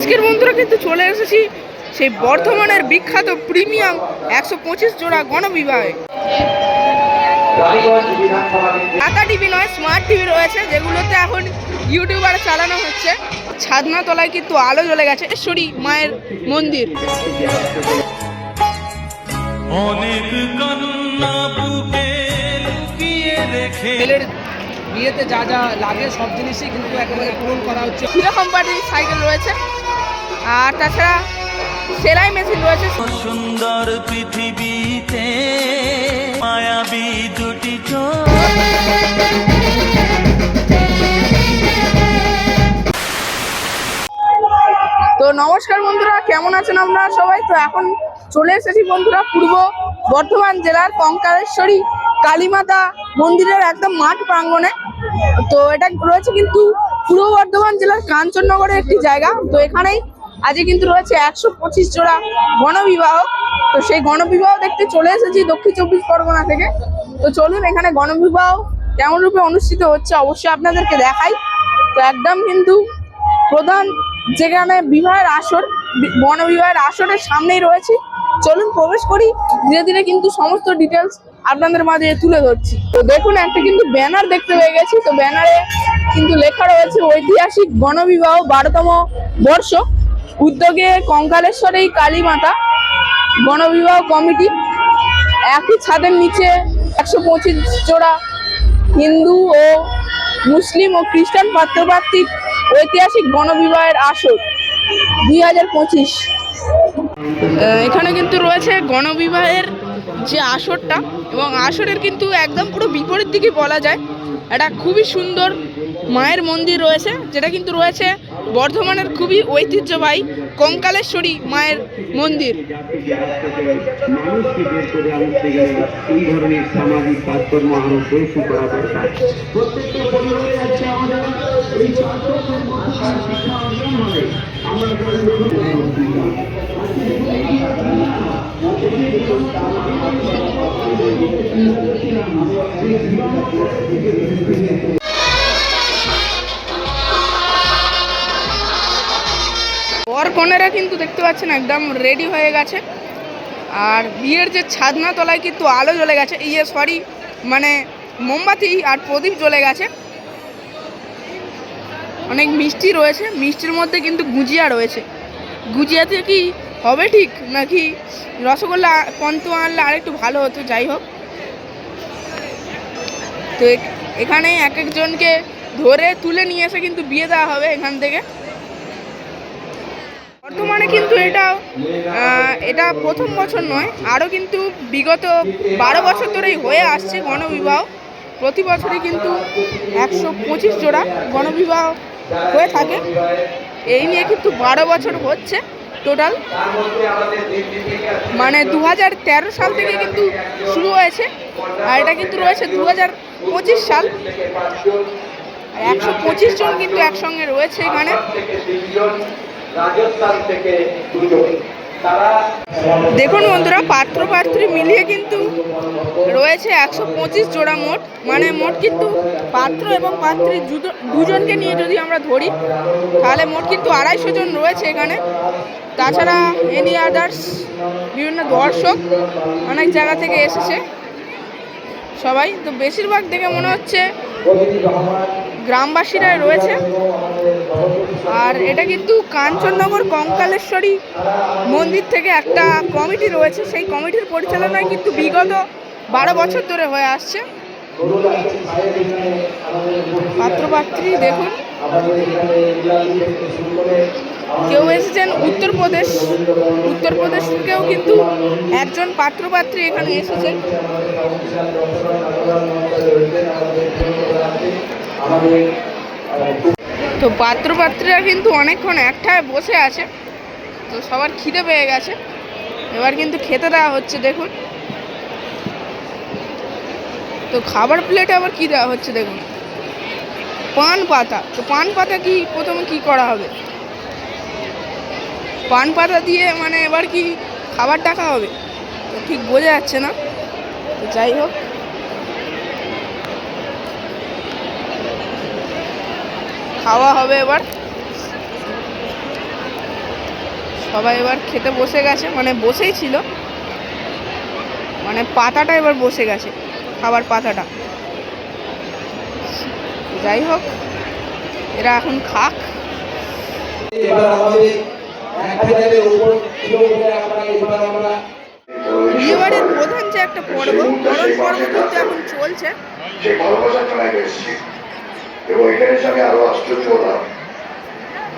আজকের বন্ধুরা কিন্তু চলে এসেছি সেই বর্ধমানের বিখ্যাত প্রিমিয়াম একশো পঁচিশ জোড়া গণবিবাহে। টাকা টিভি নয় স্মার্ট টিভি রয়েছে যেগুলোতে এখন ইউটিউবার চালানো হচ্ছে। ছাদনা তলায় কিন্তু আলো জ্বলে গেছে। ঈশ্বরী মায়ের মন্দির। অনেক কান্না বুকে লুকিয়ে রেখে ছেলের বিয়েতে যা যা লাগে সব জিনিসই কিন্তু একেবারে পূরণ করা হচ্ছে। হিরো কোম্পানির সাইকেল রয়েছে? আর তাছাড়া সেলাই মেশিন রয়েছে। সুন্দর পৃথিবীতে মায়াবী দুটি তো নমস্কার বন্ধুরা কেমন আছেন আপনারা সবাই? তো এখন চলে এসেছি বন্ধুরা পূর্ব বর্ধমান জেলার কঙ্কালেশ্বরী কালীমাতা মন্দিরের একদম মাঠ প্রাঙ্গণে। তো এটা রয়েছে কিন্তু পূর্ব বর্ধমান জেলার কাঞ্চননগরের একটি জায়গা। তো এখানেই আজকে কিন্তু রয়েছে একশো পঁচিশ জোড়া গণবিবাহ। তো সেই গণবিবাহ দেখতে চলে এসেছি দক্ষিণ চব্বিশ পরগনা থেকে। তো চলুন এখানে গণবিবাহ কেমন রূপে অনুষ্ঠিত হচ্ছে অবশ্যই আপনাদেরকে দেখাই। তো একদম কিন্তু প্রধান যেখানে বিবাহের আসর বনবিবাহের আসরের সামনেই রয়েছে। চলুন প্রবেশ করি, ধীরে ধীরে কিন্তু সমস্ত ডিটেলস আপনাদের মাঝে তুলে ধরছি। তো দেখুন, একটা কিন্তু ব্যানার দেখতে পেয়ে গেছি। তো ব্যানারে কিন্তু লেখা রয়েছে ঐতিহাসিক গণবিবাহ বারোতম বর্ষ। উদ্যোগে কঙ্কালেশ্বর এই কালী মাতা গণবিবাহ কমিটি একই ছাদের নিচে একশো পঁচিশ জোড়া হিন্দু ও মুসলিম ও খ্রিস্টান পাত্রপাত্রীর ঐতিহাসিক গণবিবাহের আসর দুই হাজার পঁচিশ। এখানে কিন্তু রয়েছে গণবিবাহের যে আসরটা এবং আসরের কিন্তু একদম পুরো বিপরীত দিকে বলা যায়। এটা খুবই সুন্দর মায়ের মন্দির রয়েছে, যেটা কিন্তু রয়েছে বর্ধমানের খুবই ঐতিহ্যবাহী কঙ্কালেশ্বরী মায়ের মন্দির কনেরা কিন্তু দেখতে পাচ্ছেন একদম রেডি হয়ে গেছে। আর বিয়ের যে ছাদনা তলায় কিন্তু আলো জ্বলে গেছে। ইয়ে সরি মানে মোমবাতি আর প্রদীপ জ্বলে গেছে। অনেক মিষ্টি রয়েছে। মিষ্টির মধ্যে কিন্তু গুজিয়া রয়েছে। গুজিয়াতে কি হবে ঠিক? নাকি রসগোল্লা, পন্ত আনলে আরেকটু ভালো হতো? যাই হোক। তো এখানে এক একজনকে ধরে তুলে নিয়ে এসে কিন্তু বিয়ে দেওয়া হবে এখান থেকে। বর্তমানে কিন্তু এটা এটা প্রথম বছর নয়, আরও কিন্তু বিগত বারো বছর ধরেই হয়ে আসছে গণবিবাহ। প্রতি বছরই কিন্তু একশো পঁচিশ জোড়া গণবিবাহ হয়ে থাকে। এই নিয়ে কিন্তু বারো বছর হচ্ছে টোটাল। মানে দু হাজার তেরো সাল থেকে কিন্তু শুরু হয়েছে, আর এটা কিন্তু রয়েছে দু হাজার পঁচিশ সাল। একশো পঁচিশ জন কিন্তু একসঙ্গে রয়েছে এখানে। রাজস্থান থেকে তারা দেখুন বন্ধুরা, পাত্র পাত্রী মিলিয়ে কিন্তু রয়েছে একশো পঁচিশ জোড়া মোট। মানে মোট কিন্তু পাত্র এবং পাত্রী দুটো- দুজনকে নিয়ে যদি আমরা ধরি, তাহলে মোট কিন্তু আড়াইশো জন রয়েছে এখানে। তাছাড়া এনি আদার্স বিভিন্ন দর্শক অনেক জায়গা থেকে এসেছে সবাই। তো বেশিরভাগ দেখে মনে হচ্ছে গ্রামবাসীরাই রয়েছে। আর এটা কিন্তু কাঞ্চননগর কঙ্কালেশ্বরী মন্দির থেকে একটা কমিটি রয়েছে সেই কমিটির পরিচালনায় কিন্তু বিগত বারো বছর ধরে হয়ে আসছে পাত্রপাত্রী দেখুন কেউ এসেছেন উত্তরপ্রদেশ উত্তরপ্রদেশ থেকেও কিন্তু একজন পাত্রপাত্রী এখানে এসেছেন তো পাত্রপাত্রীরা কিন্তু অনেকক্ষণ একঠায় বসে আছে। তো সবার খিদে পেয়ে গেছে। এবার কিন্তু খেতে দেওয়া হচ্ছে, দেখুন। তো খাবার প্লেটে আবার কি দেওয়া হচ্ছে, দেখুন। পান পাতা। তো পান পাতা কি, প্রথমে কি করা হবে? পান পাতা দিয়ে মানে এবার কি খাবার টাকা হবে? ঠিক বোঝা যাচ্ছে না। তো যাই হোক। খাওয়া হবে এবার। সবাই এবার খেতে বসে গেছে মানে বসেই ছিল। মানে পাতাটা এবার বসে গেছে খাবার পাতাটা। যাই হোক এরা এখন খাক। এবার আমাদের এক হাজারের উপর এবার আমরা বিয়েবাড়ির প্রধান যে একটা পর্ব বরণ পর্ব কিন্তু এখন চলছে সেই ভালোবাসা চালাই এসেছি এবং এখানে এসে আমি আরও আশ্চর্য হলাম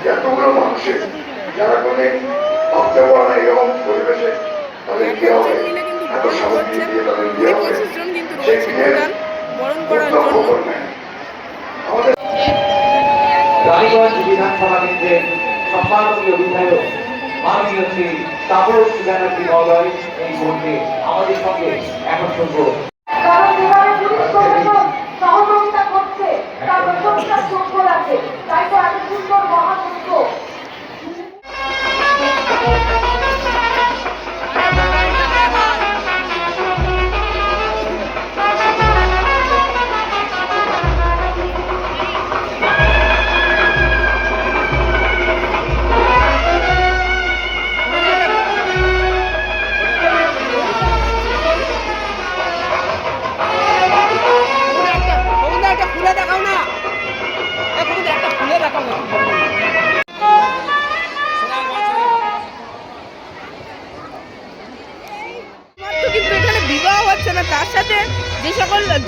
যে এতগুলো মানুষের যারা কোনে পারে এরকম পরিবেশে তাদের বিয়ে হবে এত সামগ্রী দিয়ে তাদের বিয়ে হবে সেই বিয়ের আমাদের রানীগঞ্জ বিধানসভা কেন্দ্রের সম্মাননীয় বিধায়ক মাননীয় শ্রী তাপস ব্যানার্জি মহোদয় এই মুহূর্তে আমাদের সঙ্গে এখন শুনব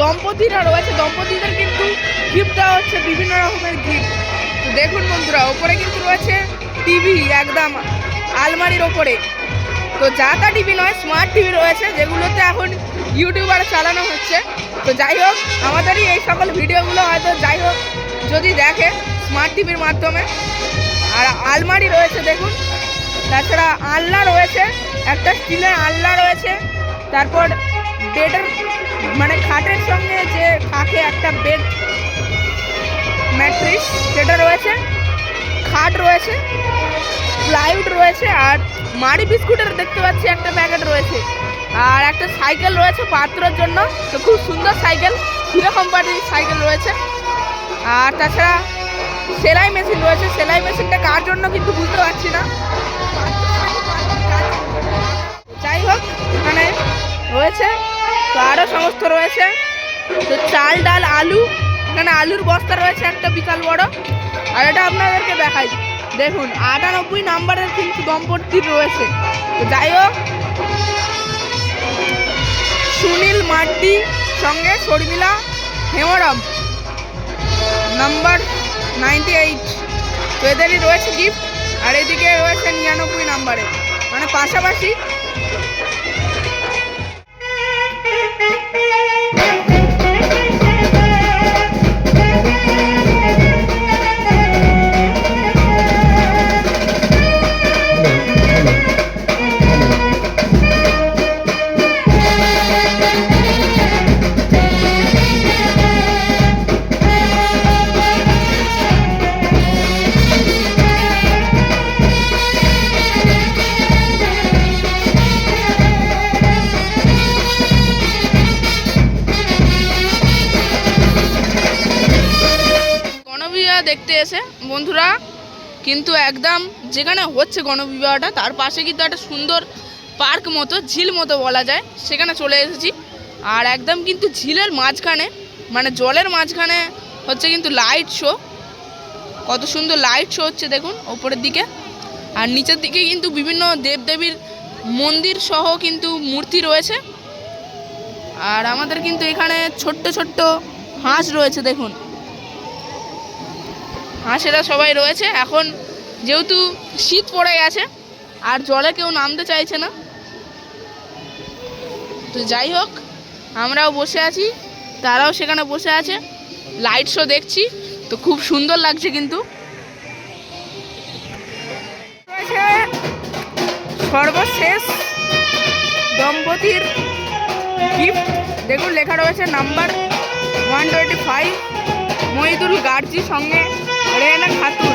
দম্পতিরা রয়েছে, দম্পতিদের কিন্তু গিফট দেওয়া হচ্ছে, বিভিন্ন রকমের গিফট দেখুন বন্ধুরা, ওপরে কিন্তু রয়েছে টিভি একদম আলমারির ওপরে। তো যা তা টিভি নয় স্মার্ট টিভি রয়েছে, যেগুলোতে এখন ইউটিউবার চালানো হচ্ছে। তো যাই হোক, আমাদেরই এই সকল ভিডিওগুলো হয়তো যাই হোক, যদি দেখে স্মার্ট টিভির মাধ্যমে। আর আলমারি রয়েছে, দেখুন। তাছাড়া আলনা রয়েছে, একটা স্টিলের আলনা রয়েছে, তারপর বেডের মানে খাটের সঙ্গে যে থাকে একটা বেড ম্যাট্রিস সেটা রয়েছে, খাট রয়েছে প্লাইউড রয়েছে, আর মারি বিস্কুটের দেখতে পাচ্ছি একটা প্যাকেট রয়েছে। আর একটা সাইকেল রয়েছে পাত্রর জন্য, তো খুব সুন্দর সাইকেল হিরো কোম্পানির সাইকেল রয়েছে। আর তাছাড়া সেলাই মেশিন রয়েছে, সেলাই মেশিনটা কার জন্য কিন্তু বুঝতে পারছি না। যাই হোক এখানে রয়েছে, তো সমস্ত রয়েছে। তো চাল, ডাল, আলু, এখানে আলুর বস্তা রয়েছে একটা বিশাল বড়। আর এটা আপনাদেরকে দেখাই। দেখুন, আটানব্বই নাম্বারের কিন্তু দম্পতির রয়েছে। তো যাই হোক, সুনীল মাড্ডি সঙ্গে Sharmila Hembram, number ninety eight. তো এদেরই রয়েছে গিফট আর এদিকে রয়েছে নিরানব্বই নাম্বারে। মানে পাশাপাশি এসে বন্ধুরা, কিন্তু একদম যেখানে হচ্ছে গণবিবাহটা, তার পাশে কিন্তু একটা সুন্দর পার্ক মতো, ঝিল মতো বলা যায়, সেখানে চলে এসেছি। আর একদম কিন্তু ঝিলের মাঝখানে মানে জলের মাঝখানে হচ্ছে কিন্তু লাইট শো কত সুন্দর লাইট শো হচ্ছে দেখুন, ওপরের দিকে। আর নিচের দিকে কিন্তু বিভিন্ন দেবদেবীর মন্দির সহ কিন্তু মূর্তি রয়েছে। আর আমাদের কিন্তু এখানে ছোট্ট ছোট্ট হাঁস রয়েছে, দেখুন। হাঁসেরা সবাই রয়েছে। এখন যেহেতু শীত পড়ে গেছে, আর জলে কেউ নামতে চাইছে না। তো যাই হোক, আমরাও বসে আছি, তারাও সেখানে বসে আছে। লাইট শো দেখছি, তো খুব সুন্দর লাগছে কিন্তু। সর্বশেষ দম্পতির গিফট দেখুন, লেখা রয়েছে number one twenty five Mohidul Garji সঙ্গে Wala yan ang hatol.